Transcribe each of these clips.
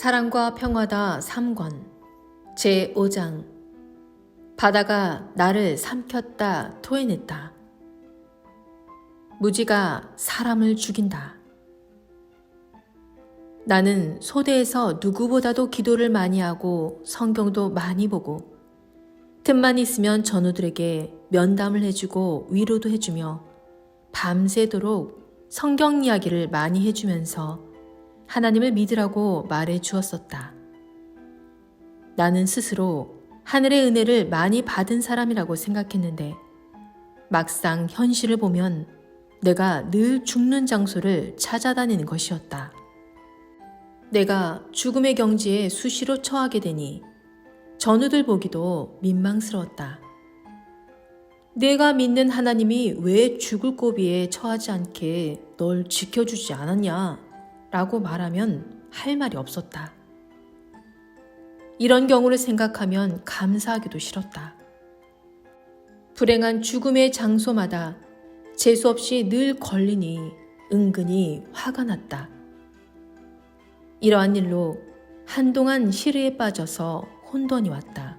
사랑과 평화다 3권 제5장 바다가 나를 삼켰다 토해냈다. 무지가 사람을 죽인다. 나는 소대에서 누구보다도 기도를 많이 하고 성경도 많이 보고 틈만 있으면 전우들에게 면담을 해주고 위로도 해주며 밤새도록 성경 이야기를 많이 해주면서 하나님을 믿으라고 말해 주었었다. 나는 스스로 하늘의 은혜를 많이 받은 사람이라고 생각했는데 막상 현실을 보면 내가 늘 죽는 장소를 찾아다니는 것이었다. 내가 죽음의 경지에 수시로 처하게 되니 전우들 보기도 민망스러웠다. 내가 믿는 하나님이 왜 죽을 고비에 처하지 않게 널 지켜주지 않았냐? 라고 말하면 할 말이 없었다. 이런 경우를 생각하면 감사하기도 싫었다. 불행한 죽음의 장소마다 재수없이 늘 걸리니 은근히 화가 났다. 이러한 일로 한동안 시르에 빠져서 혼돈이 왔다.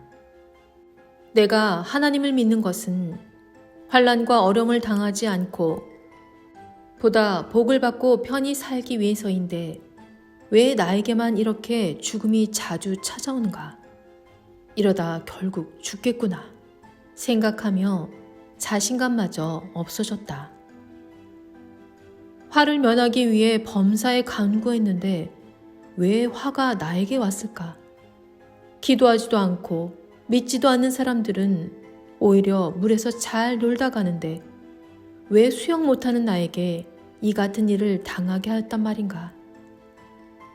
내가 하나님을 믿는 것은 환란과 어려움을 당하지 않고 보다 복을 받고 편히 살기 위해서인데 왜 나에게만 이렇게 죽음이 자주 찾아오는가? 이러다 결국 죽겠구나 생각하며 자신감마저 없어졌다. 화를 면하기 위해 범사에 간구했는데 왜 화가 나에게 왔을까? 기도하지도 않고 믿지도 않는 사람들은 오히려 물에서 잘 놀다 가는데 왜 수영 못하는 나에게 이 같은 일을 당하게 하였단 말인가?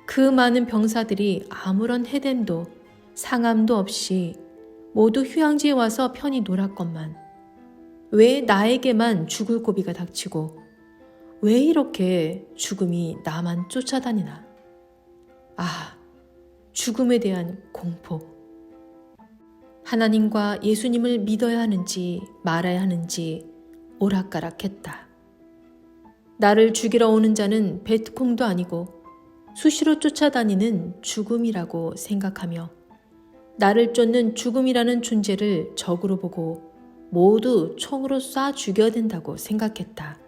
그 많은 병사들이 아무런 해됨도 상함도 없이 모두 휴양지에 와서 편히 놀았건만 왜 나에게만 죽을 고비가 닥치고 왜 이렇게 죽음이 나만 쫓아다니나? 아, 죽음에 대한 공포. 하나님과 예수님을 믿어야 하는지 말아야 하는지 오락가락했다. 나를 죽이러 오는 자는 베트콩도 아니고 수시로 쫓아다니는 죽음이라고 생각하며 나를 쫓는 죽음이라는 존재를 적으로 보고 모두 총으로 쏴 죽여야 된다고 생각했다.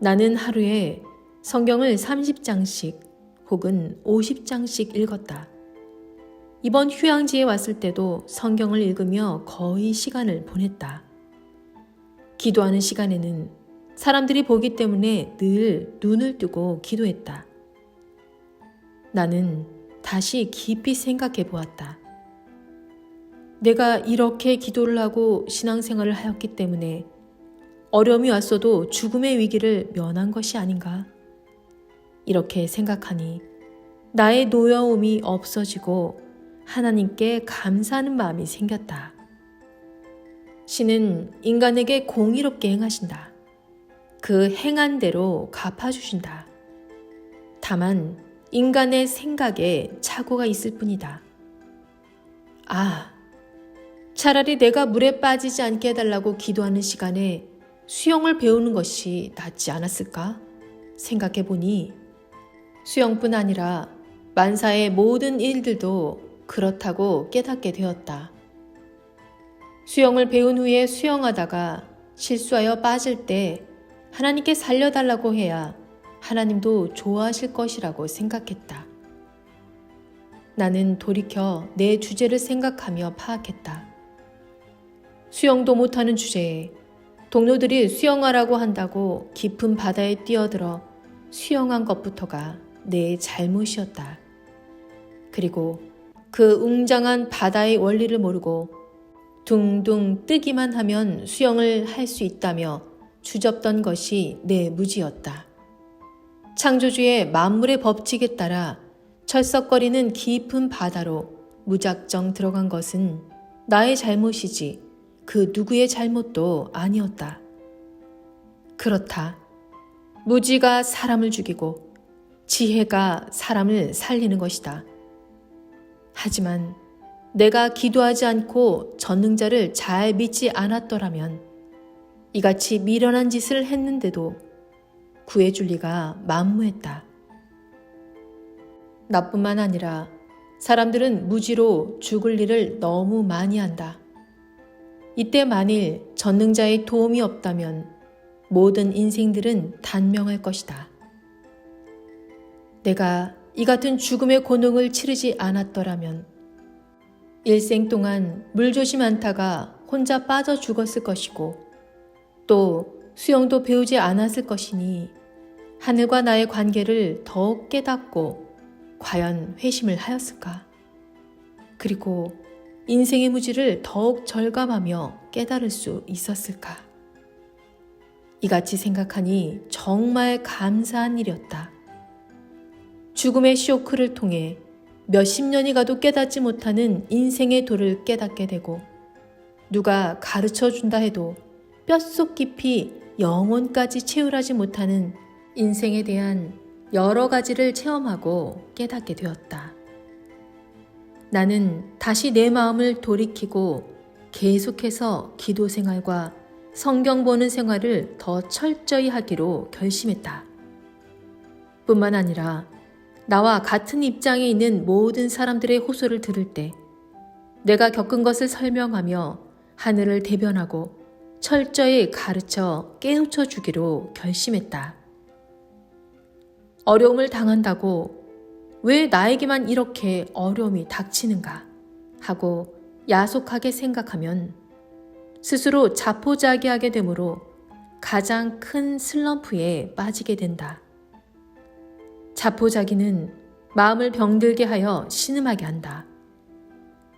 나는 하루에 성경을 30장씩 혹은 50장씩 읽었다. 이번 휴양지에 왔을 때도 성경을 읽으며 거의 시간을 보냈다. 기도하는 시간에는 사람들이 보기 때문에 늘 눈을 뜨고 기도했다. 나는 다시 깊이 생각해 보았다. 내가 이렇게 기도를 하고 신앙생활을 하였기 때문에 어려움이 왔어도 죽음의 위기를 면한 것이 아닌가? 이렇게 생각하니 나의 노여움이 없어지고 하나님께 감사하는 마음이 생겼다. 신은 인간에게 공의롭게 행하신다. 그 행한 대로 갚아주신다. 다만 인간의 생각에 착오가 있을 뿐이다. 아, 차라리 내가 물에 빠지지 않게 해달라고 기도하는 시간에 수영을 배우는 것이 낫지 않았을까? 생각해 보니 수영뿐 아니라 만사의 모든 일들도 그렇다고 깨닫게 되었다. 수영을 배운 후에 수영하다가 실수하여 빠질 때 하나님께 살려달라고 해야 하나님도 좋아하실 것이라고 생각했다. 나는 돌이켜 내 주제를 생각하며 파악했다. 수영도 못하는 주제에 동료들이 수영하라고 한다고 깊은 바다에 뛰어들어 수영한 것부터가 내 잘못이었다. 그리고 그 웅장한 바다의 원리를 모르고 둥둥 뜨기만 하면 수영을 할 수 있다며 주접던 것이 내 무지였다. 창조주의 만물의 법칙에 따라 철썩거리는 깊은 바다로 무작정 들어간 것은 나의 잘못이지 그 누구의 잘못도 아니었다. 그렇다. 무지가 사람을 죽이고 지혜가 사람을 살리는 것이다. 하지만 내가 기도하지 않고 전능자를 잘 믿지 않았더라면 이같이 미련한 짓을 했는데도 구해줄 리가 만무했다. 나뿐만 아니라 사람들은 무지로 죽을 일을 너무 많이 한다. 이때 만일 전능자의 도움이 없다면 모든 인생들은 단명할 것이다. 내가 이 같은 죽음의 고능을 치르지 않았더라면 일생 동안 물조심 않다가 혼자 빠져 죽었을 것이고 또 수영도 배우지 않았을 것이니 하늘과 나의 관계를 더욱 깨닫고 과연 회심을 하였을까? 그리고 인생의 무지를 더욱 절감하며 깨달을 수 있었을까? 이같이 생각하니 정말 감사한 일이었다. 죽음의 쇼크를 통해 몇십 년이 가도 깨닫지 못하는 인생의 도를 깨닫게 되고 누가 가르쳐 준다 해도 뼛속 깊이 영혼까지 채울하지 못하는 인생에 대한 여러 가지를 체험하고 깨닫게 되었다. 나는 다시 내 마음을 돌이키고 계속해서 기도 생활과 성경 보는 생활을 더 철저히 하기로 결심했다. 뿐만 아니라 나와 같은 입장에 있는 모든 사람들의 호소를 들을 때 내가 겪은 것을 설명하며 하늘을 대변하고 철저히 가르쳐 깨우쳐 주기로 결심했다. 어려움을 당한다고 왜 나에게만 이렇게 어려움이 닥치는가 하고 야속하게 생각하면 스스로 자포자기하게 되므로 가장 큰 슬럼프에 빠지게 된다. 자포자기는 마음을 병들게 하여 신음하게 한다.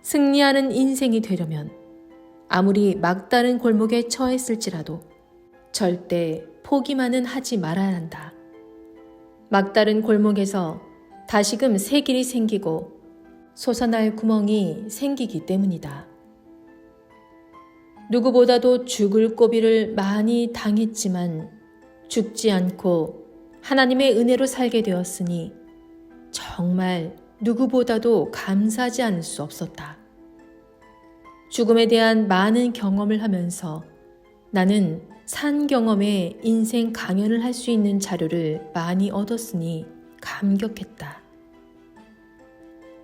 승리하는 인생이 되려면 아무리 막다른 골목에 처했을지라도 절대 포기만은 하지 말아야 한다. 막다른 골목에서 다시금 새 길이 생기고 솟아날 구멍이 생기기 때문이다. 누구보다도 죽을 고비를 많이 당했지만 죽지 않고 하나님의 은혜로 살게 되었으니 정말 누구보다도 감사하지 않을 수 없었다. 죽음에 대한 많은 경험을 하면서 나는 산 경험에 인생 강연을 할 수 있는 자료를 많이 얻었으니 감격했다.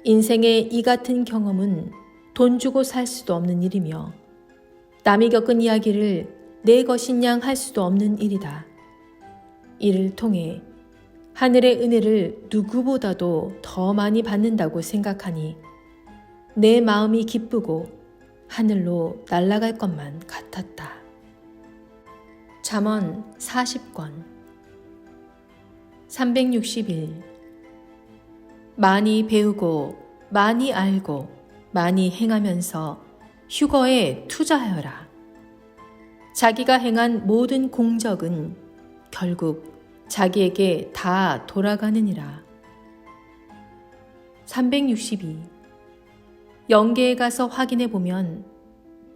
인생의 이 같은 경험은 돈 주고 살 수도 없는 일이며 남이 겪은 이야기를 내 것인 양 할 수도 없는 일이다. 이를 통해 하늘의 은혜를 누구보다도 더 많이 받는다고 생각하니 내 마음이 기쁘고 하늘로 날아갈 것만 같았다. 잠언 40권 361 많이 배우고 많이 알고 많이 행하면서 휴거에 투자하여라. 자기가 행한 모든 공적은 결국 자기에게 다 돌아가느니라. 362. 영계에 가서 확인해 보면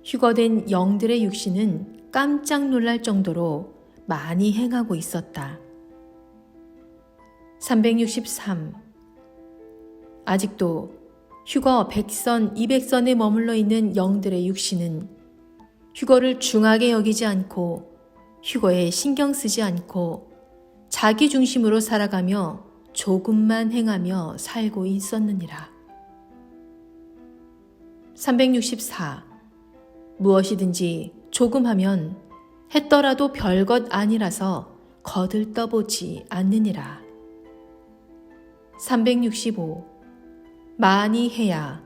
휴거된 영들의 육신은 깜짝 놀랄 정도로 많이 행하고 있었다. 363. 아직도 휴거 100선, 200선에 머물러 있는 영들의 육신은 휴거를 중하게 여기지 않고 휴거에 신경 쓰지 않고 자기 중심으로 살아가며 조금만 행하며 살고 있었느니라. 364. 무엇이든지 조금 하면 했더라도 별것 아니라서 거들떠보지 않느니라. 365. 많이 해야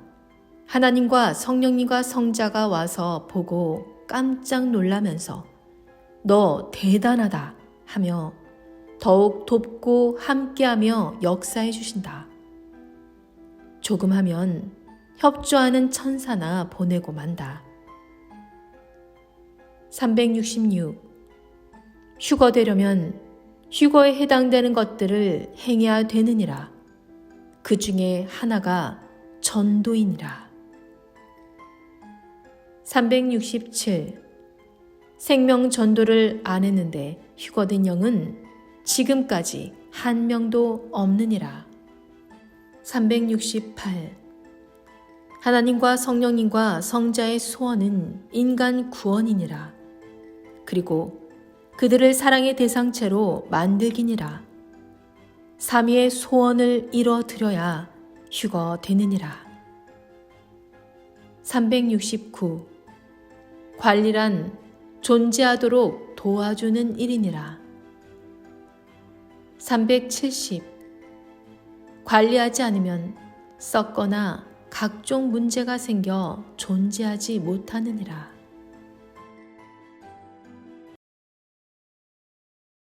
하나님과 성령님과 성자가 와서 보고 깜짝 놀라면서 너 대단하다 하며 더욱 돕고 함께하며 역사해 주신다. 조금 하면 협조하는 천사나 보내고 만다. 366. 휴거 되려면 휴거에 해당되는 것들을 행해야 되느니라. 그 중에 하나가 전도이니라. 367. 생명 전도를 안 했는데 휴거된 영은 지금까지 한 명도 없느니라. 368. 하나님과 성령님과 성자의 소원은 인간 구원이니라. 그리고 그들을 사랑의 대상체로 만들기니라. 삼위의 소원을 이뤄드려야 휴거 되느니라. 369. 관리란 존재하도록 도와주는 일이니라. 370. 관리하지 않으면 썩거나 각종 문제가 생겨 존재하지 못하느니라.